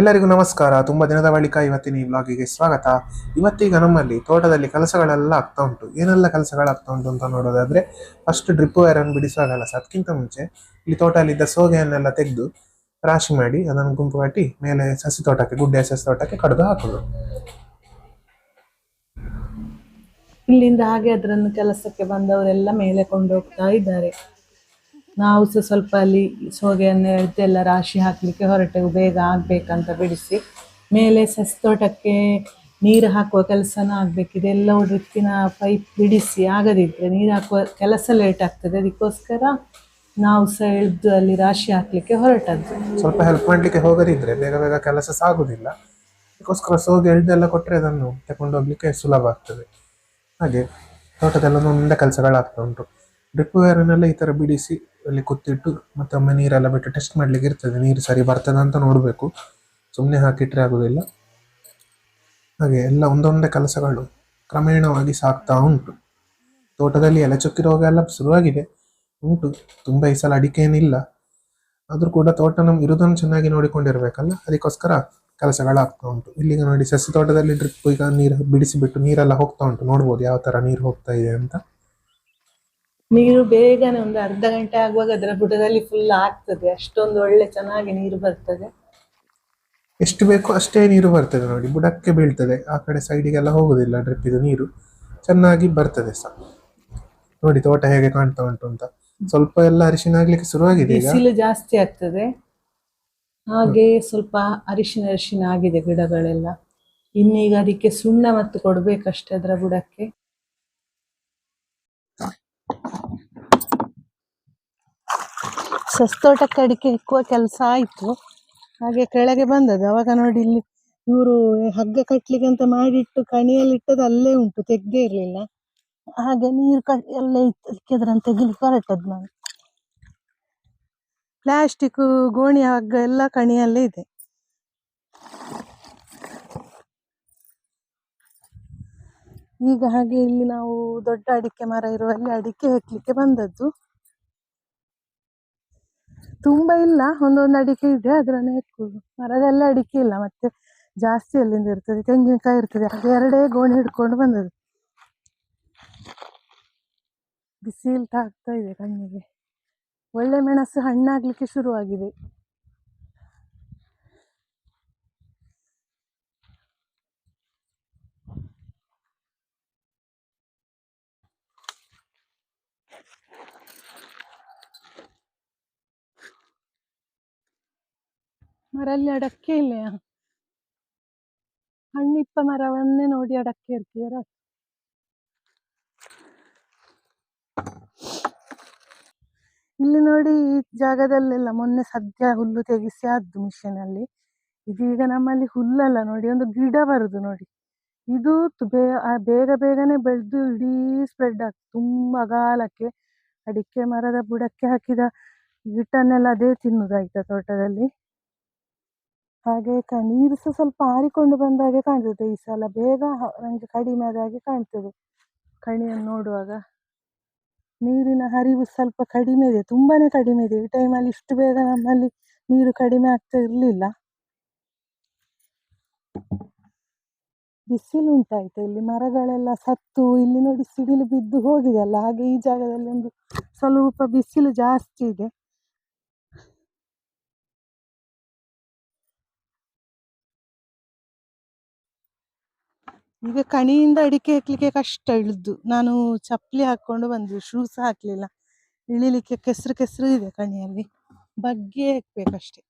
ಎಲ್ಲರಿಗೂ ನಮಸ್ಕಾರ. ತುಂಬಾ ದಿನದ ಬಳಿಕ ಇವತ್ತಿನ ಈ ಬ್ಲಾಗಿಗೆ ಸ್ವಾಗತ. ಇವತ್ತೀಗ ನಮ್ಮಲ್ಲಿ ತೋಟದಲ್ಲಿ ಕೆಲಸಗಳೆಲ್ಲ ಆಗ್ತಾ ಉಂಟು. ಏನೆಲ್ಲ ಕೆಲಸಗಳಾಗ್ತಾ ಉಂಟು ಅಂತ ನೋಡೋದಾದ್ರೆ ಫಸ್ಟ್ ಡ್ರಿಪ್ ವೈರ್ ಅನ್ನು ಬಿಡಿಸುವ ಕೆಲಸ ಅದಕ್ಕಿಂತ ಮುಂಚೆ ಇಲ್ಲಿ ತೋಟದಲ್ಲಿದ್ದ ಸೋಗೆಯನ್ನೆಲ್ಲ ತೆಗೆದು ರಾಶಿ ಮಾಡಿ, ಅದನ್ನು ಗುಂಪು ಕಟ್ಟಿ ಮೇಲೆ ಸಸಿ ತೋಟಕ್ಕೆ ಗುಡ್ಡೆ ಸಸಿ ತೋಟಕ್ಕೆ ಕಡ್ದು ಹಾಕೋದು. ಇಲ್ಲಿಂದ ಹಾಗೆ ಅದರನ್ನು ಕೆಲಸಕ್ಕೆ ಬಂದವರೆಲ್ಲ ಮೇಲೆ ಕೊಂಡೋಗ್ತಾ ಇದ್ದಾರೆ. ನಾವು ಸಹ ಸ್ವಲ್ಪ ಅಲ್ಲಿ ಸೋಗೆಯನ್ನು ಎಲ್ಲ ರಾಶಿ ಹಾಕಲಿಕ್ಕೆ ಹೊರಟೆವು ಬೇಗ ಆಗಬೇಕಂತ ಬಿಡಿಸಿ ಮೇಲೆ ಸಸಿ ತೋಟಕ್ಕೆ ನೀರು ಹಾಕುವ ಕೆಲಸನೂ ಆಗಬೇಕು ಇದೆಲ್ಲ ಡ್ರಿಪ್ಪಿನ ಪೈಪ್ ಬಿಡಿಸಿ ಆಗದಿದ್ದರೆ ನೀರು ಹಾಕುವ ಕೆಲಸ ಲೇಟ್ ಆಗ್ತದೆ. ಅದಕ್ಕೋಸ್ಕರ ನಾವು ಸಹ ಇಳಿದು ಅಲ್ಲಿ ರಾಶಿ ಹಾಕಲಿಕ್ಕೆ ಹೊರಟದ್ದು. ಸ್ವಲ್ಪ ಹೆಲ್ಪ್ ಮಾಡಲಿಕ್ಕೆ ಹೋಗದಿದ್ದರೆ ಬೇಗ ಬೇಗ ಕೆಲಸ ಸಾಗುವುದಿಲ್ಲ ಅದಕ್ಕೋಸ್ಕರ ಸೋಗೆ ಎಳ್ದೆಲ್ಲ ಕೊಟ್ಟರೆ ಅದನ್ನು ತಗೊಂಡು ಹೋಗ್ಲಿಕ್ಕೆ ಸುಲಭ ಆಗ್ತದೆ. ಹಾಗೆ ತೋಟದೆಲ್ಲ ಒಂದೊಂದೇ ಕೆಲಸಗಳಾಗ್ತಾ ಉಂಟು. ಡ್ರಿಪ್ ವೇರನ್ನೆಲ್ಲ ಈ ಥರ ಬಿಡಿಸಿ ಅಲ್ಲಿ ಕುತ್ತಿಟ್ಟು ಮತ್ತೊಮ್ಮೆ ನೀರೆಲ್ಲ ಬಿಟ್ಟು ಟೆಸ್ಟ್ ಮಾಡ್ಲಿಕ್ಕೆ ಇರ್ತದೆ. ನೀರು ಸರಿ ಬರ್ತದ ಅಂತ ನೋಡಬೇಕು. ಸುಮ್ಮನೆ ಹಾಕಿಟ್ರೆ ಆಗೋದಿಲ್ಲ. ಹಾಗೆ ಎಲ್ಲ ಒಂದೊಂದೇ ಕೆಲಸಗಳು ಕ್ರಮೇಣವಾಗಿ ಸಾಕ್ತಾ ಉಂಟು. ತೋಟದಲ್ಲಿ ಎಲೆ ಚುಕ್ಕಿ ರೋಗ ಎಲ್ಲ ಶುರುವಾಗಿದೆ. ಉಂಟು. ತುಂಬ ಈ ಸಲ ಅಡಿಕೆ ಏನಿಲ್ಲ. ಆದರೂ ಕೂಡ ತೋಟ ನಮ್ಮ ಇರೋದನ್ನು ಚೆನ್ನಾಗಿ ನೋಡಿಕೊಂಡಿರಬೇಕಲ್ಲ? ಅದಕ್ಕೋಸ್ಕರ ಕೆಲಸಗಳಾಗ್ತಾ ಉಂಟು. ಇಲ್ಲಿಗೆ ನೋಡಿ ಸಸಿ ತೋಟದಲ್ಲಿ ಡ್ರಿಪ್ ಈಗ ನೀರು ಬಿಡಿಸಿಬಿಟ್ಟು ನೀರೆಲ್ಲ ಹೋಗ್ತಾ ಉಂಟು. ನೋಡ್ಬೋದು ಯಾವ ಥರ ನೀರು ಹೋಗ್ತಾ ಇದೆ ಅಂತ. ನೀರು ಬೇಗನೆ ಒಂದು ಅರ್ಧ ಗಂಟೆ ಆಗುವಾಗ ಅದರ ಬುಡದಲ್ಲಿ ಫುಲ್ ಆಗ್ತದೆ. ಅಷ್ಟೊಂದು ಒಳ್ಳೆ ಚೆನ್ನಾಗಿ ನೀರು ಬರ್ತದೆ. ಎಷ್ಟು ಬೇಕೋ ಅಷ್ಟೇ ನೀರು ಬರ್ತದೆ ನೋಡಿ. ಬುಡಕ್ಕೆ ಬೀಳ್ತದೆ. ಆ ಕಡೆ ಸೈಡಿಗೆಲ್ಲ ಹೋಗುದಿಲ್ಲ ಡ್ರಿಪ್ ಇದು ನೀರು. ಚೆನ್ನಾಗಿ ಬರ್ತದೆ ಸಹ ನೋಡಿ ತೋಟ ಹೇಗೆ ಕಾಣ್ತಾ ಉಂಟು ಅಂತ. ಸ್ವಲ್ಪ ಎಲ್ಲ ಅರಿಶಿನ ಆಗ್ಲಿಕ್ಕೆ ಶುರುವಾಗಿದೆ ಈಗ. ಬಿಸಿಲು ಜಾಸ್ತಿ ಆಗ್ತದೆ. ಹಾಗೆ ಸ್ವಲ್ಪ ಅರಿಶಿನ ಅರಿಶಿನ ಆಗಿದೆ ಗಿಡಗಳೆಲ್ಲ. ಇನ್ನೀಗ ಅದಕ್ಕೆ ಸುಣ್ಣ ಮತ್ತು ಕೊಡ್ಬೇಕಷ್ಟೇ ಅದರ ಬುಡಕ್ಕೆ. ಸಸ್ತೋಟಕ್ಕೆ ಅಡಿಕೆ ಇಕ್ಕುವ ಕೆಲಸ ಆಯಿತು. ಹಾಗೆ ಕೆಳಗೆ ಬಂದದ್ದು. ಅವಾಗ ನೋಡಿ ಇಲ್ಲಿ ಇವರು ಹಗ್ಗ ಕಟ್ಲಿಕ್ಕೆ ಅಂತ ಮಾಡಿಟ್ಟು ಕಣಿಯಲ್ಲಿ ಇಟ್ಟದ್ದು ಅಲ್ಲೇ ಉಂಟು, ತೆಗ್ದೇ ಇರಲಿಲ್ಲ. ಹಾಗೆ ನೀರು ಕ, ಎಲ್ಲ ಇತ್ತು. ಅದಕ್ಕೆ ತೆಗಿಲಿಕ್ಕೆ ಹೊರಟದ್ದು ನಾನು. ಪ್ಲಾಸ್ಟಿಕ್ ಗೋಣಿ ಹಗ್ಗ ಎಲ್ಲ ಕಣಿಯಲ್ಲೇ ಇದೆ. ಈಗ ಹಾಗೆ ಇಲ್ಲಿ ನಾವು ದೊಡ್ಡ ಅಡಿಕೆ ಮರ ಇರುವಲ್ಲಿ ಅಡಿಕೆ ಹೆಕ್ಲಿಕ್ಕೆ ಬಂದದ್ದು. ತುಂಬಾ ಇಲ್ಲ, ಒಂದೊಂದು ಅಡಿಕೆ ಇದೆ ಅದರನ್ನು ಹೆಕ್ಕುದು ಮರದೆಲ್ಲ ಅಡಿಕೆ ಇಲ್ಲ, ಮತ್ತೆ ಜಾಸ್ತಿ ಅಲ್ಲಿಂದ ಇರ್ತದೆ, ತೆಂಗಿನಕಾಯಿ ಇರ್ತದೆ, ಹಾಗೆ ಎರಡೇ ಗೋಣಿ ಹಿಡ್ಕೊಂಡು ಬಂದದ್ದು. ಬಿಸಿಲ್ ತಾಗ್ತಾ ಇದೆ ಕಣ್ಣಿಗೆ. ಒಳ್ಳೆ ಮೆಣಸು ಹಣ್ಣಾಗ್ಲಿಕ್ಕೆ ಶುರುವಾಗಿದೆ. ಮರಲ್ಲಿ ಅಡಕ್ಕೆ ಇಲ್ಲಯಾ ಹಣ್ಣಿಪ್ಪ ಮರವನ್ನೇ ನೋಡಿ ಅಡಕ್ಕೆ ಇರ್ತೀರ? ಇಲ್ಲಿ ನೋಡಿ ಈ ಜಾಗದಲ್ಲೆಲ್ಲ ಮೊನ್ನೆ ಸದ್ಯ ಹುಲ್ಲು ತೆಗೆಸಿ ಆದ್ದು ಮಿಷನ್ ಅಲ್ಲಿ ಇದೀಗ ನಮ್ಮಲ್ಲಿ ಹುಲ್ಲಲ್ಲ ನೋಡಿ, ಒಂದು ಗಿಡ ಬರುದು ನೋಡಿ. ಇದು ಬೇಗ ಬೇಗನೆ ಬೆಳೆದು ಇಡೀ ಸ್ಪ್ರೆಡ್ ಆಗ್ತದೆ ತುಂಬಾ ಅಗಾಲಕ್ಕೆ ಅಡಿಕೆ ಮರದ ಬುಡಕ್ಕೆ ಹಾಕಿದ ಗಿಟ್ಟನ್ನೆಲ್ಲ ಅದೇ ತಿನ್ನುದಾಯ್ತ ತೋಟದಲ್ಲಿ? ಹಾಗೆ ಕ, ನೀರು ಸಹ ಸ್ವಲ್ಪ ಆರಿಕೊಂಡು ಬಂದ ಹಾಗೆ ಕಾಣ್ತದೆ. ಈ ಸಲ ಬೇಗ ನನಗೆ ನಂಗೆ ಕಡಿಮೆ ಆದ ಹಾಗೆ ಕಾಣ್ತದೆ. ಕಣಿಯನ್ನು ನೋಡುವಾಗ. ನೀರಿನ ಹರಿವು ಸ್ವಲ್ಪ ಕಡಿಮೆ ಇದೆ, ತುಂಬಾನೇ ಕಡಿಮೆ ಇದೆ. ಈ ಟೈಮಲ್ಲಿ ಇಷ್ಟು ಬೇಗ ನಮ್ಮಲ್ಲಿ ನೀರು ಕಡಿಮೆ ಆಗ್ತಾ ಇರಲಿಲ್ಲ. ಬಿಸಿಲು ಉಂಟಾಯ್ತು, ಇಲ್ಲಿ ಮರಗಳೆಲ್ಲ ಸತ್ತು, ಇಲ್ಲಿ ನೋಡಿ ಸಿಡಿಲು ಬಿದ್ದು ಹೋಗಿದೆ ಅಲ್ಲ. ಹಾಗೆ ಈ ಜಾಗದಲ್ಲಿ ಒಂದು ಸ್ವಲ್ಪ ಬಿಸಿಲು ಜಾಸ್ತಿ ಇದೆ. ಈಗ ಕಣಿಯಿಂದ ಅಡಿಕೆ ಹಾಕ್ಲಿಕ್ಕೆ ಕಷ್ಟ ಇಳಿದು ನಾನು ಚಪ್ಪಲಿ ಹಾಕೊಂಡು ಬಂದ್ವಿ ಶೂಸ್ ಹಾಕ್ಲಿಲ್ಲ. ಇಳಿಲಿಕ್ಕೆ ಕೆಸರು ಕೆಸರು ಇದೆ ಕಣಿಯಲ್ಲಿ. ಬಗ್ಗಿ ಹಾಕ್ಬೇಕಷ್ಟೆ.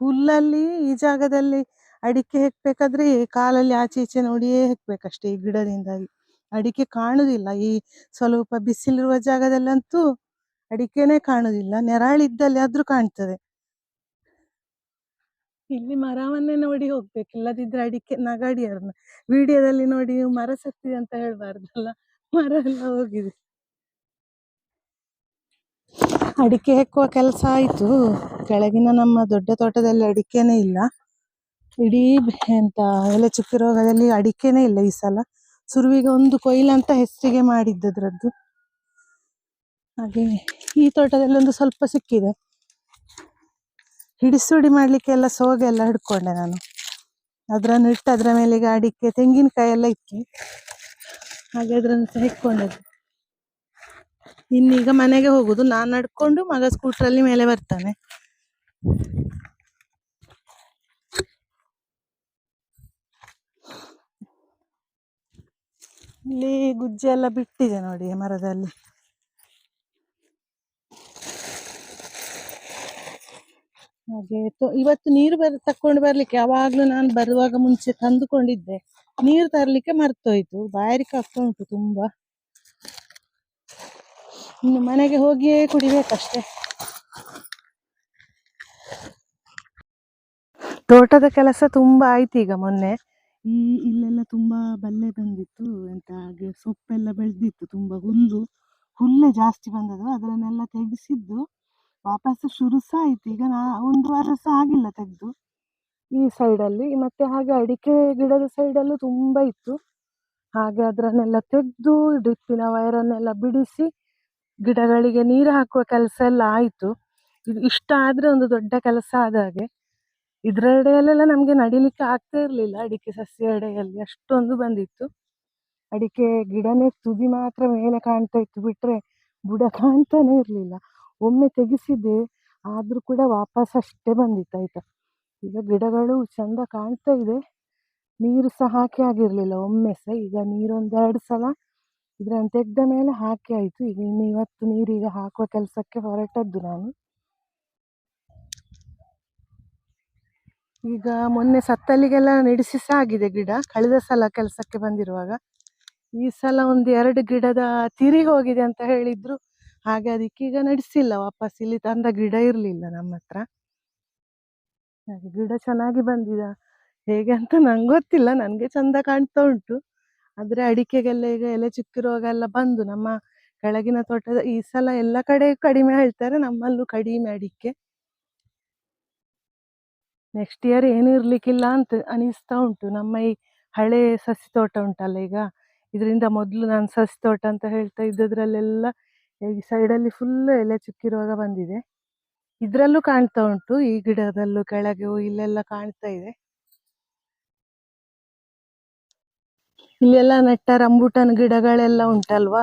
ಹುಲ್ಲಲ್ಲಿ ಈ ಜಾಗದಲ್ಲಿ ಅಡಿಕೆ ಹಾಕ್ಬೇಕಾದ್ರೆ ಕಾಲಲ್ಲಿ ಆಚೆ ಈಚೆ ನೋಡಿಯೇ ಹಾಕ್ಬೇಕಷ್ಟೆ ಈ ಗಿಡದಿಂದಾಗಿ. ಅಡಿಕೆ ಕಾಣುದಿಲ್ಲ. ಈ ಸ್ವಲ್ಪ ಬಿಸಿಲಿರುವ ಜಾಗದಲ್ಲಂತೂ ಅಡಿಕೆನೆ ಕಾಣುದಿಲ್ಲ. ನೆರಳಿದ್ದಲ್ಲಿ ಆದ್ರೂ ಕಾಣ್ತದೆ. ಇಲ್ಲಿ ಮರವನ್ನೇ ನೋಡಿ ಹೋಗ್ಬೇಕು, ಇಲ್ಲದಿದ್ರೆ ಅಡಿಕೆ, ನಗಾಡಿ ಅವ್ರನ್ನ. ವಿಡಿಯೋದಲ್ಲಿ ನೋಡಿ ಮರ ಸತ್ತಿದೆ ಅಂತ ಹೇಳ್ಬಾರ್ದಲ್ಲ, ಮರ ಎಲ್ಲ ಹೋಗಿದೆ. ಅಡಿಕೆ ಹೆಕ್ಕುವ ಕೆಲಸ ಆಯ್ತು. ಕೆಳಗಿನ ನಮ್ಮ ದೊಡ್ಡ ತೋಟದಲ್ಲಿ ಅಡಿಕೆನೇ ಇಲ್ಲ. ಇಡೀ ಎಂತ ಎಲೆ ಚುಕ್ಕಿ ರೋಗದಲ್ಲಿ ಅಡಿಕೆನೇ ಇಲ್ಲ ಈ ಸಲ. ಸುರುವಿಗೆ ಒಂದು ಕೊಯ್ಲು ಅಂತ ಹೆಸರಿಗೆ ಮಾಡಿದ್ದದ್ರದ್ದು. ಹಾಗೆ ಈ ತೋಟದಲ್ಲಿ ಒಂದು ಸ್ವಲ್ಪ ಸಿಕ್ಕಿದೆ. ಹಿಡಿಸುಡಿ ಮಾಡ್ಲಿಕ್ಕೆ ಎಲ್ಲ ಸೋಗೆ ಎಲ್ಲ ಹಿಡ್ಕೊಂಡೆ ನಾನು. ಅದ್ರನ್ನು ಇಟ್ಟು ಅದರ ಮೇಲೆ ಈಗ ಅಡಿಕೆ, ತೆಂಗಿನಕಾಯಿ ಎಲ್ಲ ಇಕ್ಕಿ, ಹಾಗೆ ಅದ್ರನ್ನು ಸಹ ಇಟ್ಕೊಂಡದ್ದು. ಇನ್ನೀಗ ಮನೆಗೆ ಹೋಗುದು. ನಾನು ನಡ್ಕೊಂಡು ಮಗ ಸ್ಕೂಟ್ರಲ್ಲಿ ಮೇಲೆ ಬರ್ತಾನೆ. ಇಲ್ಲಿ ಗುಜ್ಜೆ ಎಲ್ಲ ಬಿಟ್ಟಿದೆ ನೋಡಿ ಮರದಲ್ಲಿ. ಹಾಗೆ ಇವತ್ತು ನೀರು ಬರ್ ತಕೊಂಡು ಬರ್ಲಿಕ್ಕೆ ಯಾವಾಗ್ಲೂ ನಾನು ಬರುವಾಗ ಮುಂಚೆ ತಂದುಕೊಂಡಿದ್ದೆ. ನೀರು ತರ್ಲಿಕ್ಕೆ ಮರ್ತೋಯ್ತು. ಬಾಯಾರಿಕೆ ಆಗ್ತಾ ಉಂಟು ತುಂಬಾ. ಇನ್ನು ಮನೆಗೆ ಹೋಗಿಯೇ ಕುಡಿಬೇಕಷ್ಟೆ. ತೋಟದ ಕೆಲಸ ತುಂಬಾ ಆಯ್ತು ಈಗ ಮೊನ್ನೆ. ಈ, ಇಲ್ಲೆಲ್ಲ ತುಂಬಾ ಬಲ್ಲೆ ಬಂದಿತ್ತು. ಎಂತ ಹಾಗೆ ಸೊಪ್ಪೆಲ್ಲ ಬೆಳೆದಿತ್ತು. ತುಂಬಾ ಹುಲ್ಲು, ಹುಲ್ಲೇ ಜಾಸ್ತಿ ಬಂದದ್ದು. ಅದನ್ನೆಲ್ಲ ತೆಗೆಸಿದ್ದು. ವಾಪಸ್ ಶುರು ಸಹ ಆಯ್ತು ಈಗ ನಾ ಒಂದು ವಾರ ಸಹ ಆಗಿಲ್ಲ ತೆಗೆದು. ಈ ಸೈಡ್ ಅಲ್ಲಿ ಮತ್ತೆ ಹಾಗೆ ಅಡಿಕೆ ಗಿಡದ ಸೈಡ್ ಅಲ್ಲೂ ತುಂಬಾ ಇತ್ತು. ಹಾಗೆ ಅದರನ್ನೆಲ್ಲ ತೆಗೆದು ಡ್ರಿಪ್ಪಿನ ವೈರನ್ನೆಲ್ಲ ಬಿಡಿಸಿ, ಗಿಡಗಳಿಗೆ ನೀರು ಹಾಕುವ ಕೆಲಸ ಎಲ್ಲ ಆಯ್ತು. ಇಷ್ಟ ಆದ್ರೆ ಒಂದು ದೊಡ್ಡ ಕೆಲಸ ಆದ ಹಾಗೆ. ಇದ್ರ ಎಡೆಯಲ್ಲೆಲ್ಲ ನಮ್ಗೆ ನಡಿಲಿಕ್ಕೆ ಆಗ್ತಾ ಇರ್ಲಿಲ್ಲ. ಅಡಿಕೆ ಸಸ್ಯ ಎಡೆಯಲ್ಲಿ ಅಷ್ಟೊಂದು ಬಂದಿತ್ತು. ಅಡಿಕೆ ಗಿಡನೇ ತುದಿ ಮಾತ್ರ ಮೇಲೆ ಕಾಣ್ತಾ ಇತ್ತು. ಬಿಟ್ರೆ ಬುಡ ಕಾಣ್ತಾನೆ ಇರ್ಲಿಲ್ಲ. ಒಮ್ಮೆ ತೆಗೆಸಿದೆ, ಆದರೂ ಕೂಡ ವಾಪಸ್ ಅಷ್ಟೇ ಬಂದಿತ್ತು, ಆಯ್ತಾ? ಈಗ ಗಿಡಗಳು ಚಂದ ಕಾಣ್ತಾ ಇದೆ. ನೀರು ಸಹ ಹಾಕಿ ಆಗಿರಲಿಲ್ಲ, ಒಮ್ಮೆ ಸಹ. ಈಗ ನೀರೊಂದು ಎರಡು ಸಲ ಇದ್ರನ್ನ ತೆಗೆದ ಮೇಲೆ ಹಾಕಿ ಆಯ್ತು. ಈಗ ಇನ್ನು ಇವತ್ತು ನೀರೀಗ ಹಾಕುವ ಕೆಲಸಕ್ಕೆ ಹೊರಟದ್ದು ನಾನು. ಈಗ ಮೊನ್ನೆ ಸತ್ತಲ್ಲಿಗೆಲ್ಲ ನಡೆಸಿ ಸಹ ಆಗಿದೆ ಗಿಡ. ಕಳೆದ ಸಲ ಕೆಲಸಕ್ಕೆ ಬಂದಿರುವಾಗ. ಈ ಸಲ ಒಂದು ಎರಡು ಗಿಡದ ತಿರಿ ಹೋಗಿದೆ ಅಂತ ಹೇಳಿದ್ರು. ಹಾಗೆ ಅದಕ್ಕೆ ಈಗ ನಡೆಸಿಲ್ಲ, ವಾಪಸ್ ಇಲ್ಲಿ ತಂದ ಗಿಡ ಇರಲಿಲ್ಲ ನಮ್ಮ ಹತ್ರ. ಗಿಡ ಚೆನ್ನಾಗಿ ಬಂದಿದ? ಹೇಗೆ ಅಂತ ನಂಗೆ ಗೊತ್ತಿಲ್ಲ, ನನಗೆ ಚಂದ ಕಾಣ್ತಾ ಉಂಟು. ಆದರೆ ಅಡಿಕೆಗೆಲ್ಲ ಈಗ ಎಲೆ ರೋಗ ಎಲ್ಲ ಬಂದು ನಮ್ಮ ಕೆಳಗಿನ ತೋಟದ ಈ ಸಲ ಎಲ್ಲ ಕಡೆ ಕಡಿಮೆ ಹೇಳ್ತಾರೆ, ನಮ್ಮಲ್ಲೂ ಕಡಿಮೆ ಅಡಿಕೆ. ನೆಕ್ಸ್ಟ್ ಇಯರ್ ಏನು ಇರ್ಲಿಕ್ಕಿಲ್ಲ ಅಂತ ಅನಿಸ್ತಾ ಉಂಟು. ನಮ್ಮ ಈ ಹಳೆ ಸಸಿ ತೋಟ ಉಂಟಲ್ಲ ಈಗ. ಇದರಿಂದ ಮೊದಲು ನಾನು ಸಸಿ ತೋಟ ಅಂತ ಹೇಳ್ತಾ ಇದ್ದದ್ರಲ್ಲೆಲ್ಲ ಈ ಸೈಡಲ್ಲಿ ಫುಲ್ ಎಲೆ ಚುಕ್ಕಿರುವಾಗ ಬಂದಿದೆ. ಇದ್ರಲ್ಲೂ ಕಾಣ್ತಾ ಉಂಟು, ಈ ಗಿಡದಲ್ಲೂ ಕೆಳಗೆ ಇಲ್ಲೆಲ್ಲ ಕಾಣ್ತಾ ಇದೆ. ಇಲ್ಲೆಲ್ಲ ನೆಟ್ಟ ರಂಬುಟನ್ ಗಿಡಗಳೆಲ್ಲ ಉಂಟಲ್ವಾ?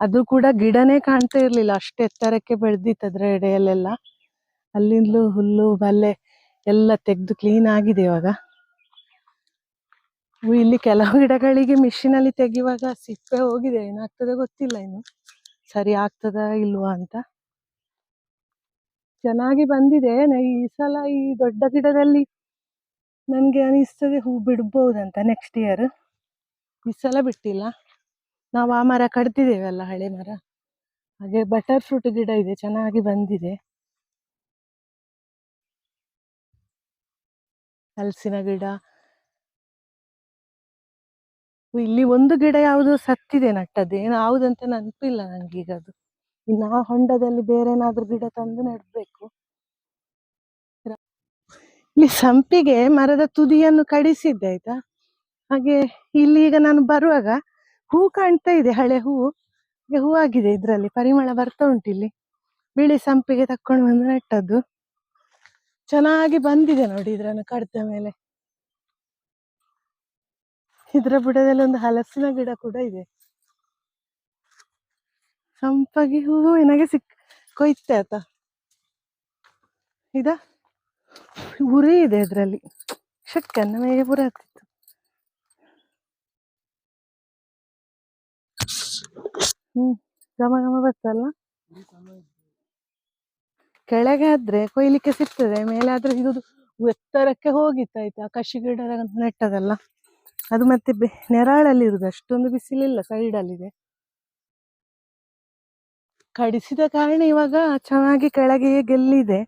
ಅದು ಕೂಡ ಗಿಡನೇ ಕಾಣ್ತಾ ಇರ್ಲಿಲ್ಲ. ಅಷ್ಟು ಎತ್ತರಕ್ಕೆ ಬೆಳೆದಿತ್ತು ಅದ್ರ ಎಡೆಯಲ್ಲೆಲ್ಲ. ಅಲ್ಲಿಂದಲೂ ಹುಲ್ಲು ಬಲ್ಲೆ ಎಲ್ಲ ತೆಗೆದು ಕ್ಲೀನ್ ಆಗಿದೆ ಇವಾಗ. ಇಲ್ಲಿ ಕೆಲವು ಗಿಡಗಳಿಗೆ ಮಿಷಿನಲ್ಲಿ ತೆಗೆಯುವಾಗ ಸಿಪ್ಪೆ ಹೋಗಿದೆ. ಏನಾಗ್ತದೆ ಗೊತ್ತಿಲ್ಲ ಇನ್ನು. ಸರಿ ಆಗ್ತದ ಇಲ್ವಾ ಅಂತ? ಚೆನ್ನಾಗಿ ಬಂದಿದೆ. ಈ ಸಲ ಈ ದೊಡ್ಡ ಗಿಡದಲ್ಲಿ ನನಗೆ ಅನಿಸ್ತದೆ ಹೂ ಬಿಡ್ಬೋದಂತ ನೆಕ್ಸ್ಟ್ ಇಯರ್ ಈ ಸಲ ಬಿಟ್ಟಿಲ್ಲ. ನಾವು ಆ ಮರ ಕಡ್ದಿದ್ದೇವಲ್ಲ ಹಳೆ ಮರ. ಹಾಗೆ ಬಟರ್ ಫ್ರೂಟ್ ಗಿಡ ಇದೆ, ಚೆನ್ನಾಗಿ ಬಂದಿದೆ. ಹಲಸಿನ ಗಿಡ ಇಲ್ಲಿ ಒಂದು ಗಿಡ ಯಾವುದು ಸತ್ತಿದೆ ನಟ್ಟದ್ದು. ಏನು ಯಾವುದಂತ ನೆನಪಿಲ್ಲ ನಂಗೆ ಈಗ ಅದು. ಇನ್ನು ಆ ಹೊಂಡದಲ್ಲಿ ಬೇರೆ ಏನಾದ್ರೂ ಗಿಡ ತಂದು ನೆಡ್ಬೇಕು. ಇಲ್ಲಿ ಸಂಪಿಗೆ ಮರದ ತುದಿಯನ್ನು ಕಡಿಸಿದ್ದೆ, ಆಯ್ತಾ? ಹಾಗೆ ಇಲ್ಲಿ ಈಗ ನಾನು ಬರುವಾಗ ಹೂ ಕಾಣ್ತಾ ಇದೆ, ಹಳೆ ಹೂವು ಹೂ ಆಗಿದೆ ಇದ್ರಲ್ಲಿ, ಪರಿಮಳ ಬರ್ತಾ ಉಂಟು ಇಲ್ಲಿ. ಬಿಳಿ ಸಂಪಿಗೆ ತಕೊಂಡು ಬಂದು ನೆಟ್ಟದ್ದು. ಚೆನ್ನಾಗಿ ಬಂದಿದೆ ನೋಡಿ ಇದ್ರನ್ನು ಕಡ್ದ ಮೇಲೆ. ಇದ್ರ ಬುಡದಲ್ಲಿ ಒಂದು ಹಲಸಿನ ಗಿಡ ಕೂಡ ಇದೆ. ಸಂಪಾಗಿ ಹೂವು ಏನಾಗೆ ಸಿಕ್, ಕೊಯ್ತೆ ಆತ. ಇದ ಉರಿ ಇದೆ ಇದ್ರಲ್ಲಿ. ಅನ್ನ ಮೇಲೆ ಉರಿ ಹತ್ತಿತ್ತು. ಹ್ಮ್ ಗಮ ಗಮ ಬರ್ತಲ್ಲ ಕೆಳಗೆ ಆದ್ರೆ ಕೊಯ್ಲಿಕ್ಕೆ ಸಿಗ್ತದೆ ಮೇಲೆ ಆದ್ರೆ ಇದು ಎತ್ತರಕ್ಕೆ ಹೋಗಿತ್ತಾಯ್ತಾ ಕಷಿ ಗಿಡ ನೆಟ್ಟದಲ್ಲ. ಅದು ಮತ್ತೆ ಬೆ- ನೆರಳಲ್ಲಿ ಇರುದು. ಅಷ್ಟೊಂದು ಬಿಸಿಲಿಲ್ಲ ಸೈಡ್ ಅಲ್ಲಿದೆ ಕಡಿಸಿದ ಕಾರಣ ಇವಾಗ ಚೆನ್ನಾಗಿ ಕೆಳಗೆ ಗೆಲ್ಲಿದೆ.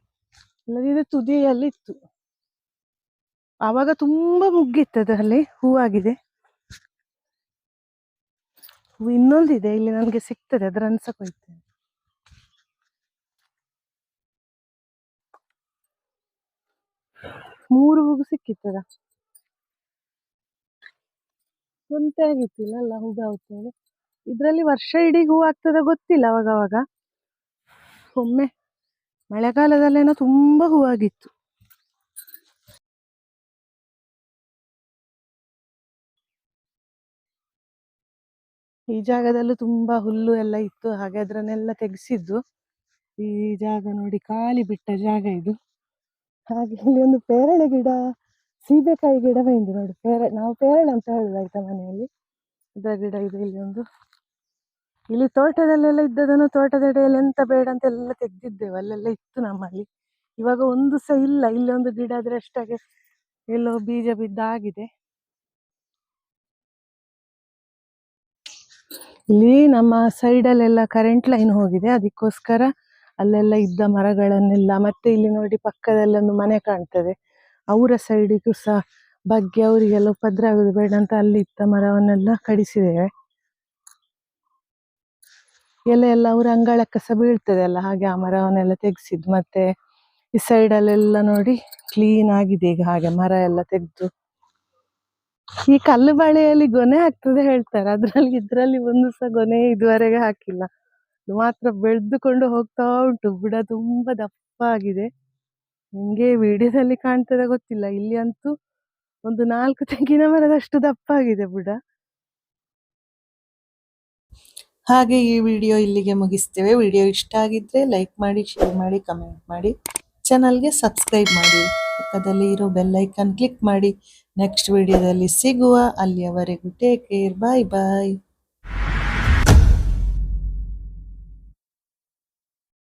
ಇಲ್ಲದಿದ್ರೆ ತುದಿಯಲ್ಲಿ ಇತ್ತು ಆವಾಗ ತುಂಬಾ ಮುಗ್ಗಿತ್ತು ಅದರಲ್ಲಿ, ಹೂವಾಗಿದೆ. ಹೂ ಇನ್ನೊಂದಿದೆ, ಇಲ್ಲಿ ನನಗೆ ಸಿಗ್ತದೆ, ಅದ್ರ ಅನ್ಸಕ್ ಮೂರು ಹೂವು ಸಿಕ್ಕಿತ್ತದ? ಸ್ವಂತ ಆಗಿತ್ತಿಲ್ಲ ಅಲ್ಲ ಹೂಗ ಆಗ್ತದೆ ಇದ್ರಲ್ಲಿ ವರ್ಷ ಇಡೀ ಹೂ ಆಗ್ತದ ಗೊತ್ತಿಲ್ಲ ಅವಾಗ ಒಮ್ಮೆ ಮಳೆಗಾಲದಲ್ಲೇನೋ ತುಂಬಾ ಹೂವಾಗಿತ್ತು ಈ ಜಾಗದಲ್ಲೂ ತುಂಬಾ ಹುಲ್ಲು ಎಲ್ಲ ಇತ್ತು, ಹಾಗೆ ಅದ್ರನ್ನೆಲ್ಲ ತೆಗೆಸಿದ್ದು. ಈ ಜಾಗ ನೋಡಿ, ಖಾಲಿ ಬಿಟ್ಟ ಜಾಗ ಇದು. ಹಾಗೆ ಇಲ್ಲಿ ಒಂದು ಪೇರಳೆ ಗಿಡ. ಸೀಬೆಕಾಯಿ ಗಿಡ ಬಂದು ನೋಡಿ. ಪೇರಳೆ ನಾವು ಪೇರಳೆ ಅಂತ ಹೇಳುದು ಆಯ್ತಾ ಮನೆಯಲ್ಲಿ? ಇದರ ಗಿಡ ಇದೆ ಇಲ್ಲಿ ಒಂದು. ಇಲ್ಲಿ ತೋಟದಲ್ಲೆಲ್ಲ ಇದ್ದದನ್ನು ತೋಟದಡೆಯಲ್ಲಿ ಎಂತ ಬೇಡ ಅಂತ ಎಲ್ಲ ತೆಗೆದಿದ್ದೇವೆ. ಅಲ್ಲೆಲ್ಲ ಇತ್ತು ನಮ್ಮಲ್ಲಿ. ಇವಾಗ ಒಂದು ಸಹ ಇಲ್ಲ. ಇಲ್ಲಿ ಒಂದು ಗಿಡ ಆದ್ರೆ ಅಷ್ಟಾಗೆ ಎಲ್ಲೋ ಬೀಜ ಬಿದ್ದಾಗಿದೆ. ಇಲ್ಲಿ ನಮ್ಮ ಸೈಡಲ್ಲೆಲ್ಲ ಕರೆಂಟ್ ಲೈನ್ ಹೋಗಿದೆ. ಅದಕ್ಕೋಸ್ಕರ ಅಲ್ಲೆಲ್ಲ ಇದ್ದ ಮರಗಳನ್ನೆಲ್ಲ ಮತ್ತೆ ಇಲ್ಲಿ ನೋಡಿ ಪಕ್ಕದಲ್ಲಿ ಒಂದು ಮನೆ ಕಾಣ್ತದೆ. ಅವರ ಸೈಡಿಗೂ ಸಹ ಬಗ್ಗೆ ಅವರಿಗೆಲ್ಲ ಉಪದ್ರ ಆಗೋದು ಬೇಡ ಅಂತ ಅಲ್ಲಿ ಇತ್ತ ಮರವನ್ನೆಲ್ಲ ಕಡಿಸಿದ್ದೇವೆ. ಎಲೆ ಎಲ್ಲ ಅವ್ರ ಅಂಗಳಕ್ಕೆ ಸಹ ಬೀಳ್ತದೆ ಅಲ್ಲ, ಹಾಗೆ ಆ ಮರವನ್ನೆಲ್ಲ ತೆಗೆಸಿದ್ದು. ಮತ್ತೆ ಈ ಸೈಡಲ್ಲೆಲ್ಲ ನೋಡಿ ಕ್ಲೀನ್ ಆಗಿದೆ ಈಗ ಹಾಗೆ ಮರ ಎಲ್ಲ ತೆಗೆದು. ಈ ಕಲ್ಲು ಬಾಳೆಯಲ್ಲಿ ಗೊನೆ ಆಗ್ತದೆ ಹೇಳ್ತಾರೆ. ಅದ್ರಲ್ಲಿ, ಇದ್ರಲ್ಲಿ ಒಂದು ಸಹ ಗೊನೆ ಇದುವರೆಗೆ ಹಾಕಿಲ್ಲ. ಮಾತ್ರ ಬೆಳೆದುಕೊಂಡು ಹೋಗ್ತಾ ಉಂಟು. ಬುಡ ತುಂಬಾ ದಪ್ಪ ಆಗಿದೆ. ನಿಮ್ಗೆ ವಿಡಿಯೋದಲ್ಲಿ ಕಾಣ್ತದ ಗೊತ್ತಿಲ್ಲ. ಇಲ್ಲಿ ಅಂತೂ ಒಂದು ನಾಲ್ಕು ತೆಂಗಿನ ಮರದಷ್ಟು ದಪ್ಪ ಆಗಿದೆ ಬುಡ. ಹಾಗೆ ಈ ವಿಡಿಯೋ ಇಲ್ಲಿಗೆ ಮುಗಿಸ್ತೇವೆ. ವಿಡಿಯೋ ಇಷ್ಟ ಆಗಿದ್ರೆ ಲೈಕ್ ಮಾಡಿ, ಶೇರ್ ಮಾಡಿ, ಕಮೆಂಟ್ ಮಾಡಿ. ಚಾನಲ್ಗೆ ಸಬ್ಸ್ಕ್ರೈಬ್ ಮಾಡಿ. ಪಕ್ಕದಲ್ಲಿ ಇರೋ ಬೆಲ್ ಐಕಾನ್ ಕ್ಲಿಕ್ ಮಾಡಿ. ನೆಕ್ಸ್ಟ್ ವಿಡಿಯೋದಲ್ಲಿ ಸಿಗುವ ಅಲ್ಲಿಯವರೆಗೂ ಟೇಕ್ ಕೇರ್. ಬಾಯ್ ಬಾಯ್.